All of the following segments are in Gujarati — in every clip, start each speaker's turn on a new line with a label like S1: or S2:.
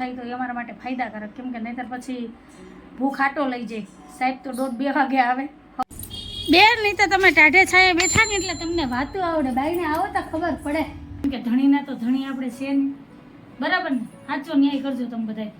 S1: થાય તો એ અમારા માટે ફાયદાકારક. કેમ કે નહીતર પછી ભૂખ આટો લઈ જાય. સાહેબ તો દોઢ બે વાગે આવે. બેન નહીં તો તમે ટાઢે છાયે બેઠા ને એટલે તમને વાતું આવડે. બાઈને આવો તો ખબર પડે. કેમ કે ધણીના તો ધણી આપણે છે નહીં બરાબર ને? સાચો ન્યાય કરજો તમે બધાય.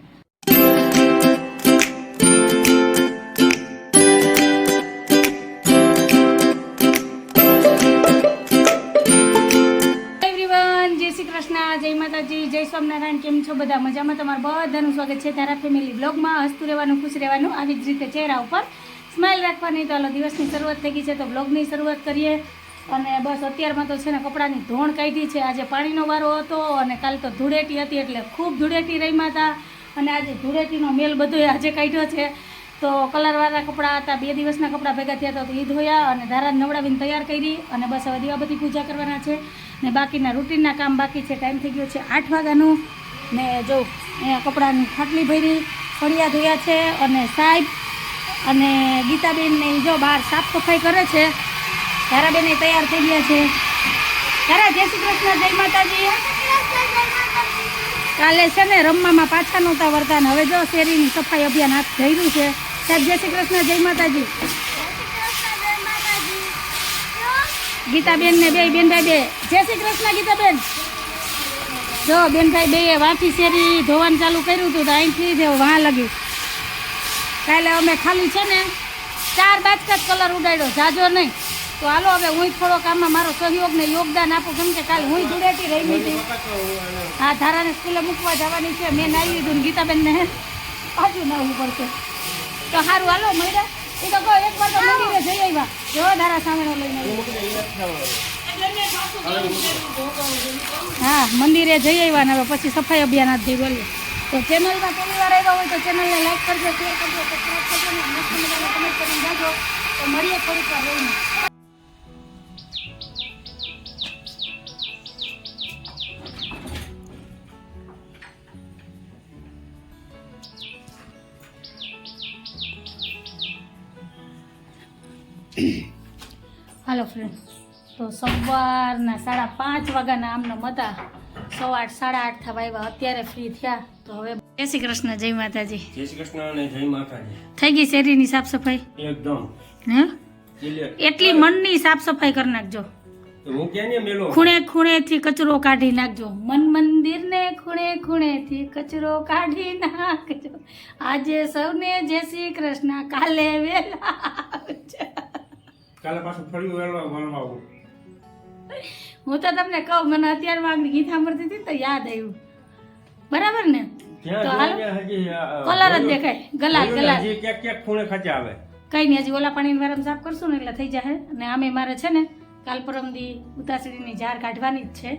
S1: જય સ્વામિનારાયણ, કેમ છો? બધા મજામાં? તમારું બધાનું સ્વાગત છે તારા ફેમિલી બ્લોગમાં હસતું રહેવાનું, ખુશ રહેવાનું, આવી જ રીતે ચહેરા ઉપર સ્માઇલ રાખવાની. તો હાલો, દિવસની શરૂઆત થઈ ગઈ છે તો બ્લોગની શરૂઆત કરીએ. અને બસ અત્યારમાં તો છે ને કપડાની ધોણ કાઢી છે. આજે પાણીનો વારો હતો અને કાલ તો ધૂળેટી હતી એટલે ખૂબ ધૂળેટી રમ્યા હતા. અને આજે ધૂળેટીનો મેલ બધો આજે કાઢ્યો છે. તો કલરવાળા કપડાં હતા, બે દિવસના કપડાં ભેગા થયા હતા તો એ ધોયા અને ધારા નવડાવીને તૈયાર કરી. અને બસ હવે દીવાબત્તી પૂજા કરવાના છે. ને બાકીના રૂટીનના કામ બાકી છે ટાઈમ થઈ ગયો છે આઠ વાગ્યાનું. ને જો, અહીંયા કપડાની ખાટલી ભરી, ફળિયા ધોયા છે અને સાહેબ અને ગીતાબેનને જો બહાર સાફ સફાઈ કરે છે. ધારાબેને તૈયાર થઈ ગયા છે. તારા જય શ્રી કૃષ્ણ, જય માતાજી. કાલે છે ને રમવામાં પાછા નહોતા વળતા ને હવે જો શેરીની સફાઈ અભિયાન હાથ ધર્યું છે. સાહેબ, જય શ્રી કૃષ્ણ, જય માતાજી. ગીતાબેન ને બે, બેનભાઈ બે. જય શ્રી કૃષ્ણ ગીતાબેન. જો, બેનભાઈ બે વાંચી શેરી ધોવાનું ચાલુ કર્યું હતું તો અહીંથી જ વાં લગી કાલે અમે ખાલી છે ને, ચાર બાજકા જ કલર ઉડાડ્યો, જાજો નહીં. તો હાલો, હવે હું થોડો કામમાં મારો સહયોગ ને યોગદાન આપું, કેમ કે કાલે હું ધૂળેટી રહી હતી. હા ધારાને સ્કૂલે મૂકવા જવાની છે, મેં નાઈ લીધું ગીતાબેનને પાછું નાવું પડશે. તો સારું હાલો મહિરા જઈ આવ્યા. જો ધારા સામેનો લઈને હા, મંદિરે જઈ આવ્યા ને હવે પછી સફાઈ અભિયાન હાથ ધરી બોલીએ. તો ચેનલમાં પહેલી વાર આવ્યા હોય તો ચેનલને લાઈક કરજો શેર કરજો સબસ્ક્રાઈબ કરજો મળીએ થોડીક વાર હાલો ફ્રેન્ડ તો સવારના સાડા પાંચ વાગ્યાના આમના મતા સવા આઠ સાડા આઠ થવા આવ્યા. અત્યારે ફ્રી થયા. તો હવે જય શ્રી કૃષ્ણ જય માતાજી.
S2: જય શ્રી કૃષ્ણ અને જય માતાજી.
S1: થઈ ગઈ શેરીની સાફ સફાઈ
S2: એકદમ.
S1: હે? એટલી મનની સાફ સફાઈ કરી નાખજો.
S2: ને મેલો?
S1: ખૂણે ખૂણેથી કચરો કાઢી નાખજો. મન મંદિરને ખૂણે ખૂણેથી કચરો કાઢી નાખજો. આજે સૌને જય શ્રી કૃષ્ણ. કાલે વેલા આવજો.
S2: કાલે પાછું ફરી વળવા વળવા આવું.
S1: હું તો તમને કહું મને અત્યારમાં આગળ ગીત સાંભળતી હતી તો યાદ આવ્યું. બરાબર ને? તો
S2: જો
S1: હાલો. કલર જ દેખાય. ગલાલ ગલાલ.
S2: હજી ક્યાંક ક્યાંક ખૂણે ખાચા આવે.
S1: કઈ નહીં હજી ઓલા પાણીની વારમ સાફ કરશું ને એટલે થઈ જશે અને આમે મારે છે ને કાલ પરમદી ઉતાસળીની ઝાર કાઢવાની જ છે.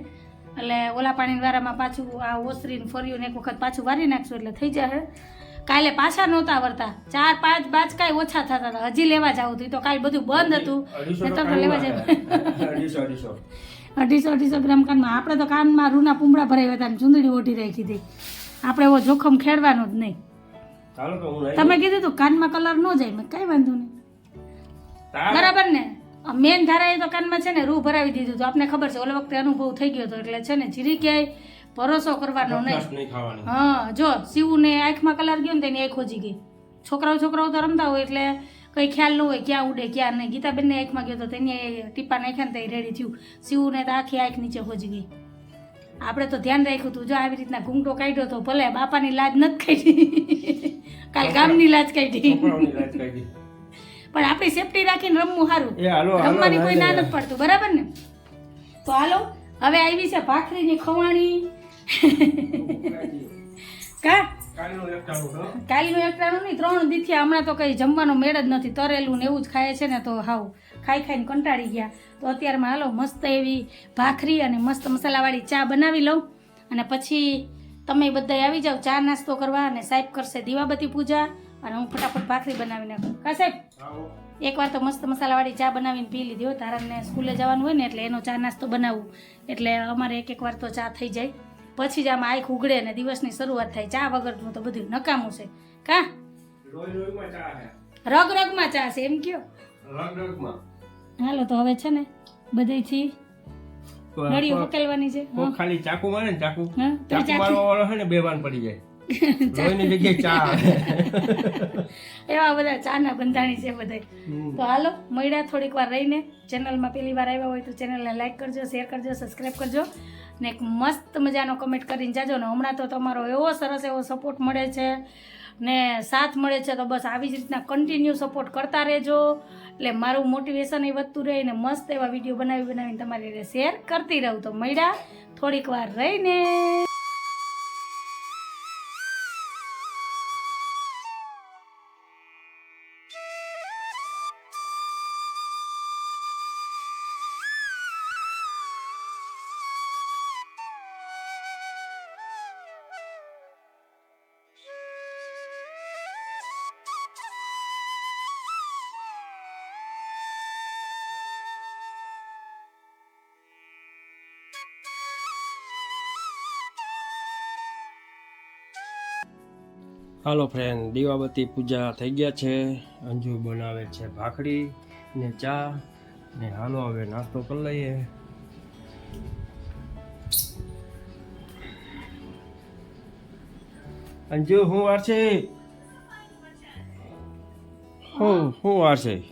S1: એટલે ઓલા પાણીની વારામાં પાછું આ ઓસરીને ફર્યું ને એક વખત પાછું વારી નાખશું એટલે થઈ જશે કાલે પાછા નહોતા વળતા ચાર પાંચ બાજ કાંઈ ઓછા થતા હતા. હજી લેવા જાવ હતું. તો કાલે બધું બંધ હતું.
S2: અઢીસો
S1: નહીંતર
S2: તો
S1: તો લેવા જાય
S2: અઢીસો અઢીસો.
S1: ગ્રામ કાનમાં. આપણે તો કાનમાં રૂના પૂમડા ભરાઈ હતા ને ચૂંદડી ઓઢી રાખી હતી. આપણે એવો જોખમ ખેડવાનો જ નહીં. તમે કીધું તું કાનમાં કલર ન જાય. મેં કઈ વાંધો નહીં. બરાબર ને? મેન ધારા એ તો કાનમાં છે ને રૂ ભરાવી દીધું તો આપને ખબર છે ઓલા વખતે અનુભવ થઈ ગયો હતો. એટલે છે ને જીરી ક્યાંય ભરોસો કરવાનો નહીં. હા જો શિવને આંખમાં કલર ગયો ને તેની આંખ ખોજી ગઈ. છોકરાઓ છોકરાઓ તો રમતા હોય એટલે કંઈ ખ્યાલ ન હોય ક્યાં ઉડે ક્યાં નહીં. ગીતાબેનને આંખમાં ગયો તો તેની ટીપા નાખ્યા ને તે રેડી થયું. શિવને તો આખી આંખ નીચે ખોજી ગઈ. આપણે તો ધ્યાન રાખ્યું હતું જો આવી રીતના ઘૂંઘટો કાઢ્યો તો ભલે બાપાની લાજ નથી કાઢી. કાલ ગામની લાજ કાઢી. પણ આપણી સેફટી રાખીને રમવું સારું. રમવાની કોઈ ના. નથી પડતું બરાબર ને? તો હાલો હવે આવી છે ભાખરીની ખવાણી. કા?
S2: કાલનું એક ટાણું, હો.
S1: કાલનું એકટાણું નહીં ત્રણ દીથિયા હમણાં તો કંઈ જમવાનો મેળ જ નથી. તરેલું ને એવું જ ખાય છે ને તો હાવ ખાઈ ખાઈને કંટાળી ગયા. તો અત્યારમાં હાલો મસ્ત એવી ભાખરી અને મસ્ત મસાલાવાળી ચા બનાવી લઉં. અને પછી તમે બધા આવી જાઓ ચા નાસ્તો કરવા અને સાહેબ કરશે દીવાબત્તી પૂજા. અને હું ફટાફટ ભાખરી બનાવી નાખું. કા સાહેબ? એકવાર તો મસ્ત મસાલાવાળી ચા બનાવીને પી લીધી હોય તારાને સ્કૂલે જવાનું હોય ને એટલે એનો ચા નાસ્તો બનાવું. એટલે અમારે એક એક વાર તો ચા થઈ જાય. પછી જ આમાં આંખ ઉઘડે ને દિવસની શરૂઆત થાય. ચા વગરનું તો બધું નકામું છે. કા?
S2: છે.
S1: રગ રગમાં ચા છે એમ કયો? હાલો તો હવે છે ને બધેથી નળીઓ ઉકેલવાની છે.
S2: ખાલી ચાકુ મારે ને ચાકુ? ચાકુ મારવા વાળો છે ને બેભાન પડી જાય. લોહીની જગ્યાએ ચા ના
S1: એવા બધા ચાના બંધાણી છે બધા તો હાલો મળ્યા થોડીક વાર રહીને. ચેનલમાં પહેલી વાર આવ્યા હોય તો ચેનલને લાઈક કરજો શેર કરજો સબસ્ક્રાઈબ કરજો. ને એક મસ્ત મજાનો કમેન્ટ કરીને જાજો ને હમણાં તો તમારો એવો સરસ એવો સપોર્ટ મળે છે ને સાથ મળે છે તો બસ આવી જ રીતના કન્ટિન્યુ સપોર્ટ કરતા રહેજો. એટલે મારું મોટિવેશન એ વધતું રહે ને મસ્ત એવા વીડિયો બનાવી બનાવીને તમારી શેર કરતી રહું. તો મળ્યા, થોડીક વાર રહીને.
S2: હાલો ફ્રેન્ડ દીવાબત્તી પૂજા થઈ ગયા છે. અંજુ બનાવે છે ભાખરી ને ચા ને હાલો હવે નાસ્તો કરી લઈએ. અંજુ શું વાર છે? હું હું વાર છે?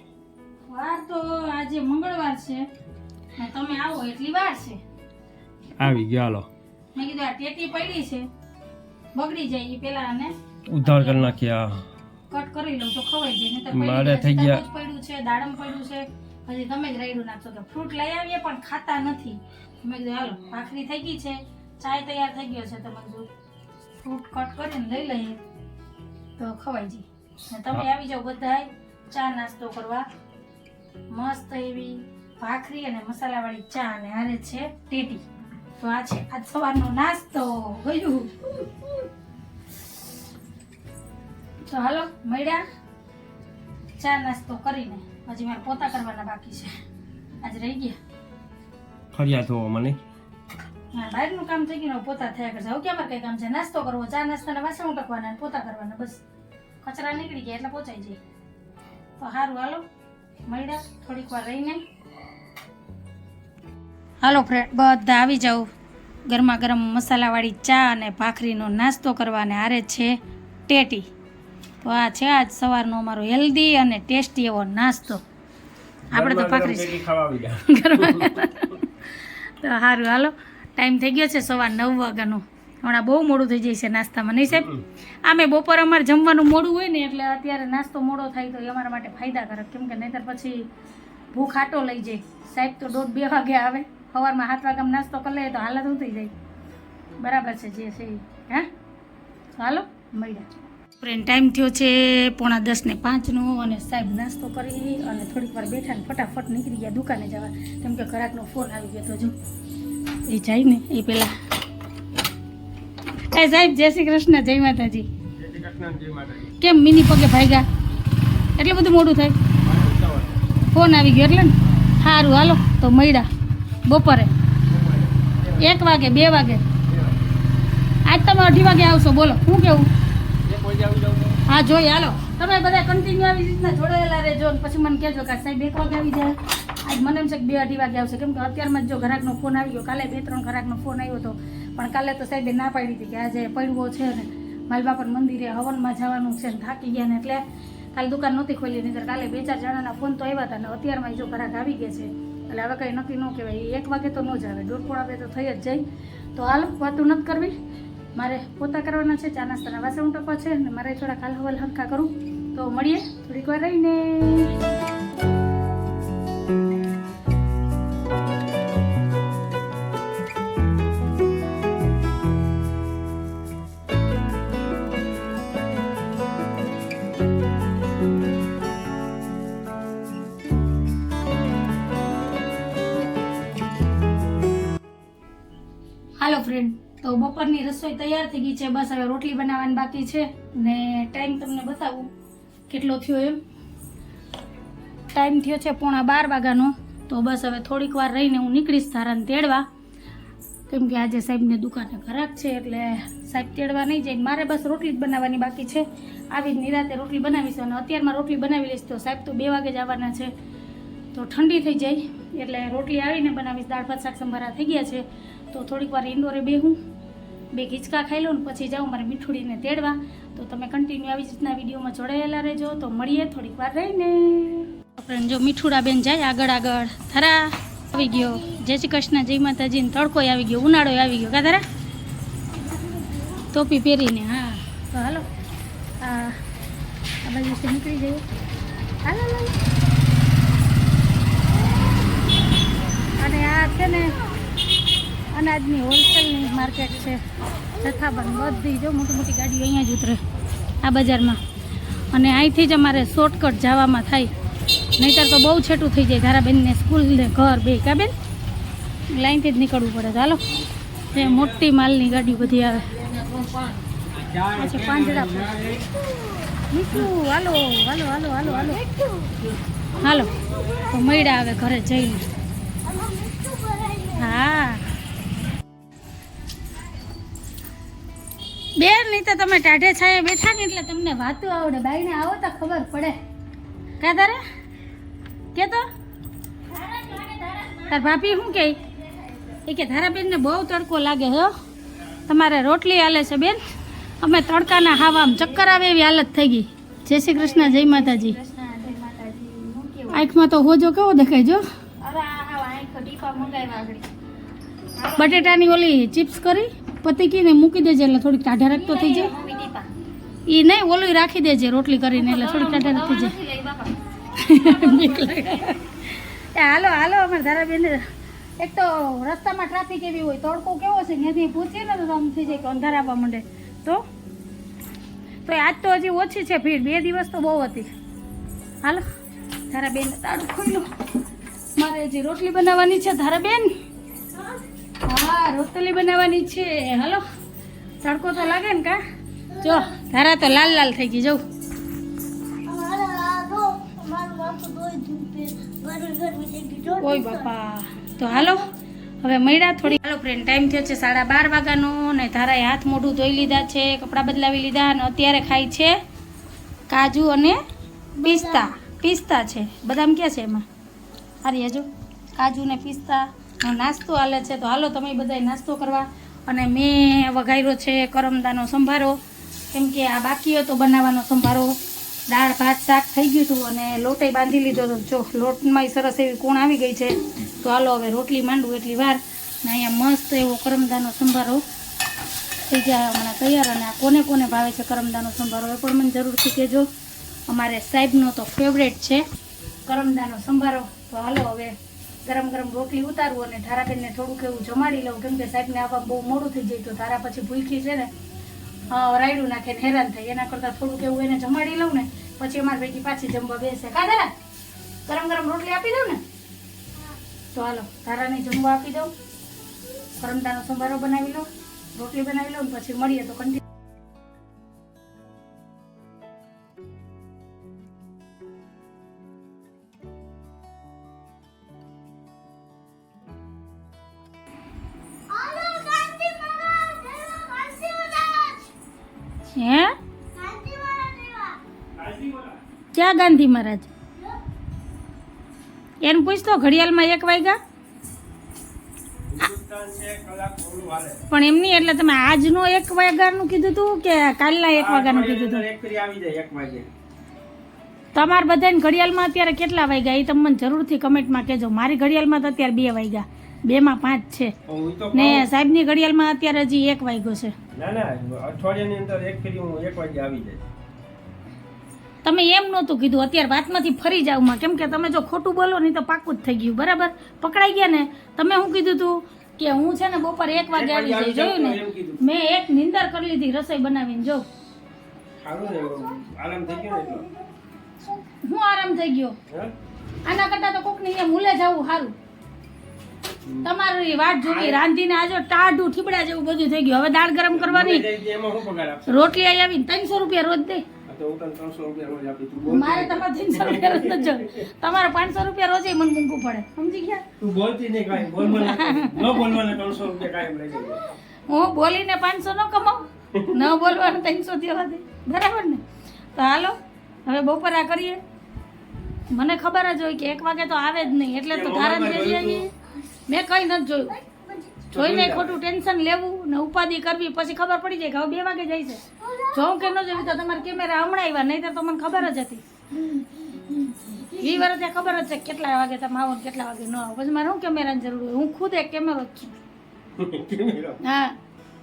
S1: વાર તો આજે મંગળવાર છે. ને તમે આવો એટલી વાર છે.
S2: આવી ગયા હાલો.
S1: મેં કીધું આ ટેટી પડી છે. બગડી જાય એ પેલા આને
S2: ઉધાર કરી નાખ્યા.
S1: કટ કરી લઉં તો ખવાઈ જાય નહીં
S2: મારે થઈ ગયા.
S1: પડ્યું છે દાડમ પડ્યું છે પછી તમે જ રાયડું નાખશો કે ફ્રૂટ લઈ આવીએ પણ ખાતા નથી. મેં કીધું હાલો ભાખરી થઈ ગઈ છે ચાય તૈયાર થઈ ગયો છે તો મેં ફ્રૂટ કટ કરીને લઈ લઈએ તો ખવાઈ જાય. ને તમે આવી જાઓ બધાય ચા નાસ્તો કરવા. મસ્ત એવી ભાખરી અને મસાલાવાળી ચા અને હારે છે ટેટી. તો આ છે આજ સવારનો નાસ્તો. ગયું. તો હાલો મળ્યા. ચા નાસ્તો કરીને. હજી મારે પોતા કરવાના બાકી છે. આજે રહી ગયા.
S2: ફરિયાદ હોવા મને
S1: મારા બહારનું કામ થઈ ગયું ને પોતા થયા કરશે હવે ક્યાં મારે કઈ કામ છે? નાસ્તો કરવો ચા નાસ્તાના વાસણ ઉટકવાના અને પોતા કરવાના બસ. કચરા નીકળી ગયા એટલે પહોંચાઈ જાય. તો સારું હાલો. મળ્યા. થોડીક વાર રહીને. હાલો ફ્રેન્ડ બધા આવી જાઉં ગરમા ગરમ મસાલાવાળી ચા અને ભાખરીનો નાસ્તો કરવાને. આરે હારે છે ટેટી. તો આ છે આજ સવારનો અમારો હેલ્ધી અને ટેસ્ટી એવો નાસ્તો. આપણે તો
S2: પાકરી
S1: તો સારું હાલો. ટાઈમ થઈ ગયો છે સવાર નવ વાગ્યાનો. હમણાં બહુ મોડું થઈ જાય છે નાસ્તામાં નહીં સાહેબ? આમે બપોર અમારે જમવાનું મોડું હોય ને એટલે અત્યારે નાસ્તો મોડો થાય તો એ અમારા માટે ફાયદાકારક. કેમ કે નહીંતર પછી ભૂખ આટો લઈ જાય. સાહેબ તો દોઢ બે વાગે આવે. સવારમાં સાત વાગ્યામાં નાસ્તો કરી લઈએ તો હાલત ઉતરી જાય. બરાબર છે જે છે હા? હાલો મળ્યા. ફ્રેન્ડ ટાઈમ થયો છે પોણા દસ ને પાંચનો અને સાહેબ નાસ્તો કરી અને થોડીક વાર બેઠા ને ફટાફટ નીકળી ગયા દુકાને જવા. કેમ કે ઘરાકનો ફોન આવી ગયો તો જો, એ જાય ને, એ પેલા. એ સાહેબ, જય શ્રી કૃષ્ણ, જય માતાજી. કેમ મિની પગે ભાગ્યા? એટલે બધું મોડું થાય? ફોન આવી ગયો એટલે ને? સારું, હાલો, તો મળ્યા. બપોરે. એક વાગે, બે વાગે. આજ તમે અઢી વાગે આવશો, બોલો શું કેવું? હા જોઈએ હાલો. તમે બધા કન્ટિન્યુ આવી રીતના જોડાયેલા રહેજો પછી મને કહેજો કે સાહેબ એક વાગે આવી જાય. આજ મને એમ છે કે બે અઢી વાગે આવશે. કેમ કે અત્યારમાં જ ઘરાકનો ફોન આવી ગયો. કાલે બે ત્રણ ઘરાકનો ફોન આવ્યો હતો પણ કાલે તો સાહેબે ના પાડી હતી કે આજે પડવો છે ને માલબાપર મંદિરે હવનમાં જવાનું છે ને થાકી ગયા ને એટલે કાલે દુકાન નહોતી ખોલી નહીં કાલે બે ચાર જણાના ફોન તો આવ્યા હતા ને અત્યારમાં જો ઘરાક આવી ગયા છે. એટલે હવે કંઈ નક્કી ન કહેવાય. એક વાગે તો ન જ આવે. દોઢ પોણા વાગે તો થઈ જ જાય. તો હાલ વાતું નથી કરવી. મારે પોતા કરવાના છે, ચા નાસ્તાના વાસણ ઉટકવા છે અને મારે થોડા કાલ હવાલ હંકા કરું. તો મળીએ થોડીક વાર રહીને. રસોઈ તૈયાર થઈ ગઈ છે, બસ હવે રોટલી બનાવવાની બાકી છે ને ટાઈમ તમને બતાવું કેટલો થયો એમ. ટાઈમ થયો છે પોણા બાર વાગ્યાનો, તો બસ હવે થોડીક વાર રહીને હું નીકળીશ તારાને તેડવા. કેમ કે આજે સાહેબને દુકાને ખરાબ છે, એટલે સાહેબ તેડવા નહીં જાય મારે બસ રોટલી જ બનાવવાની બાકી છે. આવી જ નિરાતે રોટલી બનાવીશ અને અત્યારમાં રોટલી બનાવી લઈશ, તો સાહેબ તો બે વાગે જ આવવાના છે. તો ઠંડી થઈ જાય, એટલે રોટલી આવીને બનાવીશ. દાળ, ભાત, શાક, સંભારા થઈ ગયા છે. તો થોડીક વાર ઇન્ડોરે બેહું. બે ખીચકા ખાઈ લઉં ને પછી જાઉં મારે મીઠુડીને તેડવા. તો તમે કન્ટિન્યુ આવી રીતના વિડીયોમાં જોડાયેલા રહેજો. તો મળીએ થોડીક વાર રહીને. આપણે જો મીઠુડા બેન જાય આગળ આગળ. થરા. આવી ગયો. જય શ્રી કૃષ્ણ, જય માતાજીને તડકોય આવી ગયો, ઉનાળો આવી ગયો. કા થરા? ટોપી પહેરીને, હા. તો હાલો. આ બાજુથી નીકળી જઈએ. હાલો. અને આ છે ને અનાજની હોલસેલની માર્કેટ છે. જથ્થાબંધ બધી જો મોટી મોટી ગાડીઓ અહીંયા જ ઉતરે આ બજારમાં. અને અહીંથી જ અમારે શોર્ટકટ જવામાં થાય. નહીંતર તો બહુ છેટું થઈ જાય. ધારાબેનને સ્કૂલ ને ઘર બે. કાબેન લાઈનથી જ નીકળવું પડે. ચાલો એ મોટી માલની ગાડી બધી આવે. પછી પાંજરા મીઠું હાલો હાલો હાલો મૈડા આવે ઘરે જઈને. હા. બેન નહીં તો તમે ટાઢે છાયે બેઠા ને એટલે તમને વાતું આવડે. બાઈને આવો તો ખબર પડે. કા તારે? કે તો? તાર ભાભી શું કે? એ કે ધારાબેનને બહુ તડકો લાગે હો. તમારે રોટલી હાલે છે બેન. અમે તડકાના હાવામાં ચક્કર આવે એવી હાલત થઈ ગઈ. જય શ્રી કૃષ્ણ જય માતાજી. આંખમાં તો હોજો કેવો દેખાય જો. બટેટાની ઓલી ચિપ્સ કરી. પતીકીને મૂકી દેજે એટલે થોડીક ટાઢા રાખતો થઈ જાય. એ નહીં ઓલું રાખી દેજે રોટલી કરીને એટલે થોડીક ટાઢા રાખી જાય. હાલો હાલો અમારે ધારાબેન. એક તો રસ્તામાં ટ્રાફિક એવી હોય તડકો કેવો છે ત્યાંથી પૂછીએ ને તો આમ થઈ જાય કે અંધાર આવવા માંડે. તો? તો આજ તો હજી ઓછી છે ભીડ બે દિવસ તો બહુ હતી. હાલો ધારાબેન તારું ખોઈ લો. મારે હજી રોટલી બનાવવાની છે ધારાબેન. હા, રોટલી બનાવવાની છે. હાલો, તડકો તો લાગે ને કા? જો, ધારા તો લાલ લાલ થઈ ગઈ જવું ઓય બાપા. તો હાલો, હવે મળ્યા થોડી. હાલો ફ્રેન્ડ ટાઈમ થયો છે સાડા બાર વાગ્યાનો ને ધારાએ હાથ મોઢું ધોઈ લીધા છે, કપડાં બદલાવી લીધા અને અત્યારે ખાય છે કાજુ અને પિસ્તા. પિસ્તા છે. બદામ ક્યાં છે એમાં? હારી હજુ કાજુ ને પિસ્તા. નાસ્તો હાલે છે. તો હાલો, તમે બધાય નાસ્તો કરવા. અને મેં વઘાર્યો છે કરમદાનો સંભારો. કેમ કે આ બાકી હતો બનાવવાનો સંભારો. દાળ, ભાત, શાક થઈ ગયું હતું અને લોટે બાંધી લીધો હતો. જો, લોટમાંય સરસ એવી કોણ આવી ગઈ છે. તો હાલો, હવે રોટલી માંડું એટલી વાર. ને અહીંયા મસ્ત એવો કરમદાનો સંભારો થઈ ગયા હમણાં તૈયાર. અને આ કોને કોને ભાવે છે કરમદાનો સંભારો એ પણ મને જરૂરથી કહેજો. અમારે સાહેબનો તો ફેવરેટ છે કરમદાનો સંભારો. તો હાલો, હવે ગરમ ગરમ રોટલી ઉતારવું અને ધારાબેનને થોડુંક એવું જમાડી લઉં. કેમ કે સાહેબને આવવા બહુ મોડું થઈ જાય તો ધારા પછી ભૂલખી છે ને રાયડું નાખે ને હેરાન થાય. એના કરતાં થોડુંક એવું એને જમાડી લઉં ને, પછી અમારી ભેગી પાછી જમવા બેસે. કા ધારા? ગરમ ગરમ રોટલી આપી દઉં ને? તો હાલો, ધારાને જમવા આપી દઉં. કરમદાનો સંભારો બનાવી લઉં, રોટલી બનાવી લઉં પછી મળીએ તો કંટી ગાંધી મહારાજ. એને પૂછતો ઘડિયાળમાં એક વાગ્યા? પણ એમની એટલે તમે આજનો એક વાગ્યાનું કીધું હતું કે કાલના એક વાગ્યાનું કીધું હતું તમારા બધાને ઘડિયાળમાં અત્યારે કેટલા વાગ્યા? એ તમને જરૂરથી કમેન્ટમાં કહેજો. મારી ઘડિયાળમાં તો અત્યારે બે વાગ્યા. બેમાં પાંચ છે. ને સાહેબની ઘડિયાળમાં અત્યારે હજી એક વાગ્યો છે.
S2: ના ના અઠવાડિયાની અંદર એક ફેરી હું એક વાગે આવી જાય.
S1: તમે એમ નહોતું કીધું અત્યારે વાતમાંથી ફરી જાવમાં કેમ કે તમે જો ખોટું બોલો નહીં તો પાકું જ થઈ ગયું બરાબર? પકડાઈ ગયા ને તમે શું કીધું તું? કે હું છે ને બપોર એક વાગે આવી જઈ જોયું ને? મેં એક નિંદર કરી લીધી રસોઈ બનાવીને જો.
S2: ને ને
S1: હું આરામ થઈ ગયો? આના કરતાં તો કોકની એમ મૂલે જવું સારું. તમારી વાટ જોવી રાંધીને આજો ટાઢું ઠીબડા જેવું બધું થઈ ગયું. હવે દાળ ગરમ કરવાની. રોટલી આવી ત્રણસો રૂપિયા રોજ દે.
S2: આ
S1: મારે તમારે ત્રણસો રૂપિયા રોજ નથી. તમારે પાંચસો રૂપિયા રોજે મને મૂકવું પડે. સમજી ગયા?
S2: તું બોલતી નહીં કાંઈ. બોલવાના ન બોલવાના ત્રણસો રૂપિયા કાંઈ લઈ
S1: હું બોલીને પાંચસો ન કમાઉં? ન બોલવાનું ત્રણસો દેવા દે બરાબર ને? તો હાલો હવે બપોરા કરીએ. મને ખબર જ હોય કે એક વાગે તો આવે જ નહીં. એટલે તો ધારણ કરી આવીએ. મેં કંઈ નથી જોયું. જોઈને ખોટું ટેન્શન લેવું ને ઉપાધિ કરવી. પછી ખબર પડી જાય કે હવે બે વાગે જાય છે. જોઉં કે ન જોયું તો તમારા કેમેરા હમણાં આવ્યા નહીં તો મને ખબર જ હતી. વી વર્ષે ખબર જ છે કેટલા વાગે તમે આવો ને કેટલા વાગે ન આવો. પછી મારે શું કેમેરાની જરૂર હોય? હું ખુદ એક કેમેરો જ છું. હા.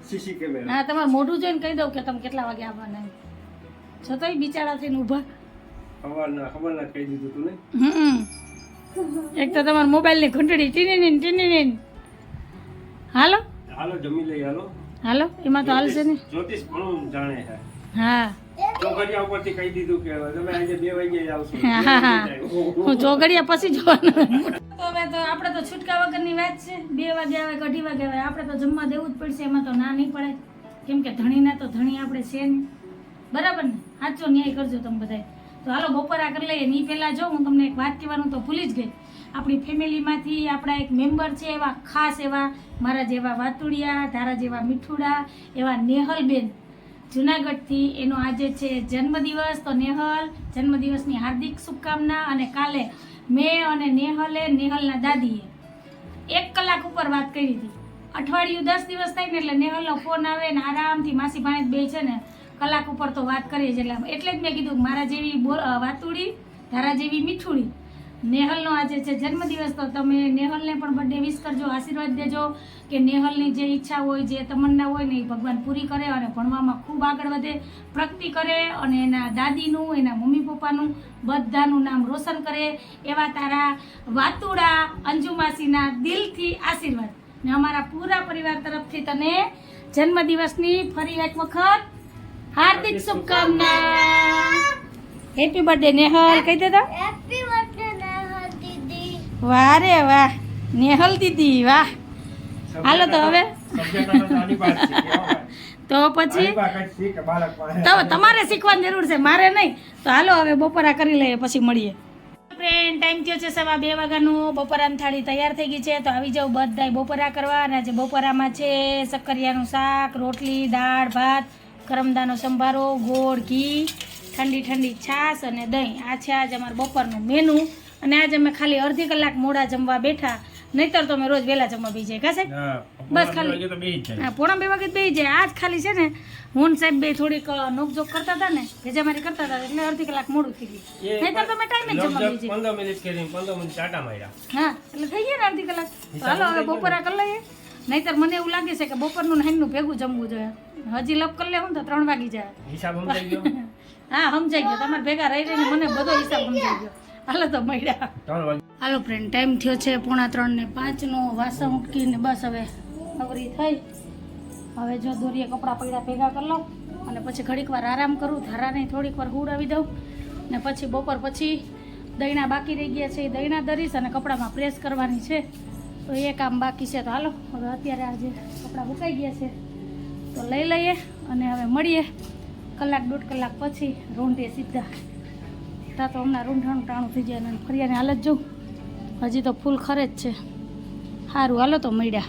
S2: સીસી કેમેરા
S1: હા તમારે મોઢું જોઈને કહી દઉં કે તમે કેટલા વાગે આવવાના છો છતાંય બિચારા થઈને ઊભા.
S2: ખબરના ખબરના કહી દીધું તું ને?
S1: એક તો તમારા મોબાઈલની ઘંટડી ટીની ટીની હાલો?
S2: હાલો જમી લઈ હાલો.
S1: હાલો એમાં તો હાલશે ને.
S2: જ્યોતિષ ઘણું જાણે છે.
S1: હા.
S2: ચોકડિયા ઉપરથી કહી દીધું કે તમે આજે બે વાગે આવશો.
S1: હા, હા. હું. ચોગડિયા પછી જોવાનું. તો હવે તો આપણે તો છૂટકા વગરની વાત છે. બે વાગે આવે કે અઢી વાગે આવે. આપણે તો જમવા દેવું જ પડશે એમાં તો ના નહીં પડે. કેમ કે ધણીના તો ધણી આપણે છે નહીં. બરાબર ને? સાચો ન્યાય કરજો તમે બધાય. તો હાલો બપોરા કરી લઈએ ની પહેલાં જો હું તમને એક વાત કહેવાનું તો ભૂલી જ ગઈ. આપણી ફેમિલીમાંથી આપણા એક મેમ્બર છે, એવા ખાસ એવા મારા જેવા વાતુડિયા, ધારા જેવા મીઠુડા, એવા નેહલબેન. જુનાગઢથી એનો આજે છે જન્મદિવસ. તો નેહલ, જન્મદિવસની હાર્દિક શુભકામના અને કાલે મેં અને નેહલે નેહલના દાદીએ એક કલાક ઉપર વાત કરી હતી. અઠવાડિયું દસ દિવસ થાય ને એટલે નેહલનો ફોન આવે ને આરામથી માસી ભાણે બે છે ને કલાક ઉપર તો વાત કરીએ જ. એટલે એટલે જ મેં કીધું મારા જેવી બોલ વાતુડી, ધારા જેવી મીઠુડી. નેહલનો આજે છે જન્મદિવસ તો તમે નેહલને પણ બર્થડે વિશ કરજો આશીર્વાદ દેજો કે નેહલની જે ઈચ્છા હોય જે તમન્ના હોય ને એ ભગવાન પૂરી કરે અને ભણવામાં ખૂબ આગળ વધે પ્રગતિ કરે અને એના દાદીનું એના મમ્મી પપ્પાનું બધાનું નામ રોશન કરે. એવા તારા વાતુડા અંજુમાસીના દિલથી આશીર્વાદ. ને અમારા પૂરા પરિવાર તરફથી તને જન્મદિવસની ફરી એક વખત હાર્દિક શુભકામના. Happy birthday Nehal. કહી દેતા?
S3: હેપી
S1: વાહ રે વાહ નેહલ દીદી વાહ. હાલો તો હવે.
S2: તો
S1: પછી. તો તમારે શીખવાની જરૂર છે મારે નહીં. તો હાલો હવે બપોરા કરી લઈએ પછી મળીએ. ફ્રેન્ડ ટાઈમ થયો છે સવા બે વાગ્યાનું. બપોરાની થાળી તૈયાર થઈ ગઈ છે તો આવી જાઉં બધા બપોરા કરવા. અને આજે બપોરામાં છે શક્કરિયાનું શાક રોટલી દાળ ભાત કરમદાનો સંભારો ગોળ ઘી ઠંડી ઠંડી છાશ અને દહીં. આ છે આજે અમારું બપોરનું મેનુ અને આજે અમે ખાલી અડધી કલાક મોડા જમવા બેઠા નહીતર તો અમે રોજ વહેલા જમવા બી જાય કા સાહેબ? બસ ખાલી.
S2: વાગે તો બેસી જ જાય.
S1: હા પોણા બે વાગે બે જાય. આજ ખાલી છે ને હું સાહેબ બે થોડીક નોકઝોક કરતા હતા ને ભેજામારી કરતા હતા એટલે અડધી કલાક મોડું થઈ ગયું. નહીતર તો મેં ટાઈમે જમવા બેસી
S2: પંદર મિનિટ કરી પંદર મિનિટ ચાટા માર્યા.
S1: હા એટલે થઈ ગયા ને અડધી કલાક. તો હાલો હવે બપોરા કરી લઈએ. નહીંતર મને એવું લાગે છે કે બપોરનું ને હેનનું ભેગું જમવું જોઈએ. હજી લપ કરી લેવું ને તો ત્રણ વાગી જાય.
S2: હિસાબ સમજાઈ ગયો?
S1: હા સમજાઈ ગયો. તમારે ભેગા રહી રહીને મને બધો હિસાબ સમજાઈ ગયો. હાલો તો મળ્યા. હાલો ફ્રેન્ડ ટાઈમ થયો છે પોણા ત્રણ ને પાંચનો વાસણ ઉટકીને બસ હવે નવરી થઈ. હવે જો દોરીએ કપડાં પડ્યા ભેગા કરી લઉં અને પછી ઘડીક વાર આરામ કરું ધારાને થોડીક વાર હુડાવી દઉં. ને પછી બપોર પછી દહીણા બાકી રહી ગયા છે એ દહીણા દરીશ અને કપડામાં પ્રેસ કરવાની છે. તો એ કામ બાકી છે. તો હાલો હવે અત્યારે આજે કપડાં મુકાઈ ગયા છે. તો લઈ લઈએ અને હવે મળીએ. કલાક દોઢ કલાક પછી રૂંઢે સીધા. તા તો હમણાં રૂંઢાણું ટાણું થઈ જાય અને ફરિયાને હાલત જોઉં. હજી તો ફૂલ ખરે જ છે. સારું હાલો તો મળ્યા.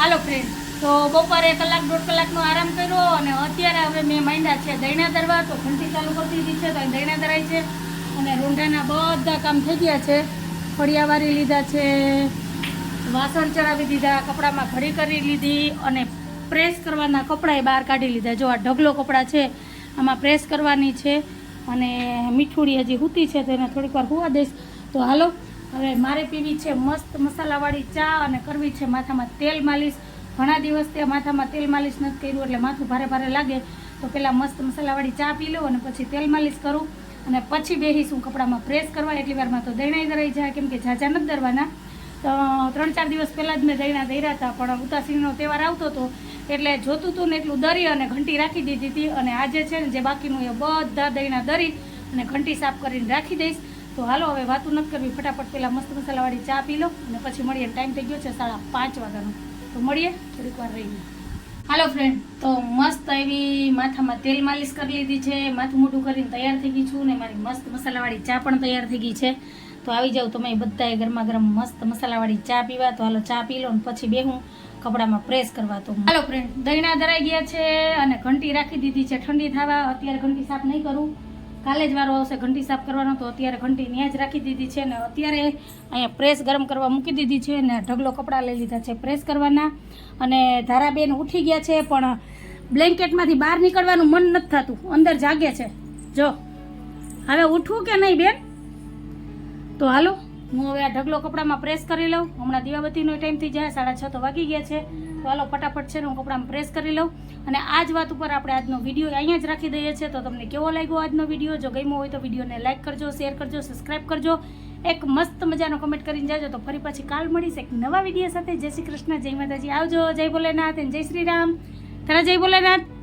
S1: હાલો ફ્રેન્ડ તો બપોરે કલાક, દોઢ કલાકનો આરામ કર્યો અને અત્યારે હવે મેં માંડ્યા છે દૈણા દરવા, તો ઘંટી ચાલુ કરી દીધી છે, તો દૈણા દરાય છે. અને રૂંઢાના બધા કામ થઈ ગયા છે. ફળિયા વારી લીધા છે, વાસણ ચડાવી દીધા, કપડામાં ઘડી કરી લીધી અને પ્રેસ કરવાના કપડાએ બહાર કાઢી લીધા. જો આ ઢગલો કપડાં છે, આમાં પ્રેસ કરવાની છે. અને મીઠુડી હજી હૂતી છે તો એને થોડીક વાર હુવા દઈશ. તો હાલો, હવે મારે પીવી છે મસ્ત મસાલાવાળી ચા અને કરવી છે માથામાં તેલ માલિશ. ઘણા દિવસથી ત્યાં માથામાં તેલ માલિશ નથી કર્યું એટલે માથું ભારે ભારે લાગે. તો પહેલાં મસ્ત મસાલાવાળી ચા પી લઉં અને પછી તેલ માલિશ કરું. અને પછી બેસીશું કપડામાં પ્રેસ કરવા. એટલી વારમાં તો દૈણાઈ દરાઈ જાય, કેમ કે ઝાઝા નથી દરવાના. તો ત્રણ ચાર દિવસ પહેલાં જ મેં દૈણા દર્યા હતા, પણ ઉતાસીનો તહેવાર આવતો હતો એટલે જોતું હતું ને એટલું દરી અને ઘંટી રાખી દીધી હતી અને આજે છે ને જે બાકીનું એ બધા દહીંના દરી અને ઘંટી સાફ કરીને રાખી દઈશ. તો હાલો, હવે વાતું નથી કરવી. ફટાફટ પહેલાં મસ્ત મસાલાવાળી ચા પી લો અને પછી મળીએ. ટાઈમ થઈ ગયો છે સાડા પાંચ વાગ્યાનો. તો મળીએ થોડીક વાર રહીને. હાલો ફ્રેન્ડ તો મસ્ત એવી માથામાં તેલ માલિશ કરી લીધી છે. માથું મોઢું કરીને તૈયાર થઈ ગઈ છું ને મારી મસ્ત મસાલાવાળી ચા પણ તૈયાર થઈ ગઈ છે. તો આવી જાઉં તમે બધાએ ગરમા ગરમ મસ્ત મસાલાવાળી ચા પીવા. તો હાલો ચા પી લો ને પછી બેહું. કપડામાં પ્રેસ કરવા તો હાલો ફ્રેન્ડ દહીણા ધરાઈ ગયા છે અને ઘંટી રાખી દીધી છે. ઠંડી થવા અત્યારે ઘંટી સાફ નહીં કરું. કાલે જ વારો આવશે ઘંટી સાફ કરવાનો, તો અત્યારે ઘંટી ત્યાં જ રાખી દીધી છે અને અત્યારે અહીંયા પ્રેસ ગરમ કરવા મૂકી દીધી છે ને ઢગલો કપડાં લઈ લીધા છે પ્રેસ કરવાના. અને ધારાબેન ઉઠી ગયા છે, પણ બ્લેન્કેટમાંથી બહાર નીકળવાનું મન નથી થતું. અંદર જાગે છે. જો, હવે ઉઠવું કે નહીં બેન? તો હાલો. હું હવે આ ઢગલો કપડામાં પ્રેસ કરી લઉં. હમણાં દીવાબત્તીનો ટાઈમ થઈ જાય, સાડા છ તો વાગી ગયા છે. તો હાલો, ફટાફટ છે ને હું કપડામાં પ્રેસ કરી લઉં. અને આ જ વાત ઉપર આપણે આજનો વીડિયો અહીંયા જ રાખી દઈએ છીએ. તો તમને કેવો લાગ્યો આજનો વીડિયો જો ગમ્યો હોય તો વિડીયોને લાઇક કરજો શેર કરજો સબસ્ક્રાઇબ કરજો. એક મસ્ત મજાનો કમેન્ટ કરીને જાજો. તો ફરી પછી કાલ મળીશ એક નવા વીડિયો સાથે. જય શ્રી કૃષ્ણ, જય માતાજી. આવજો, જય ભોલેનાથ અને જય શ્રી રામ. તારા જય ભોલેનાથ.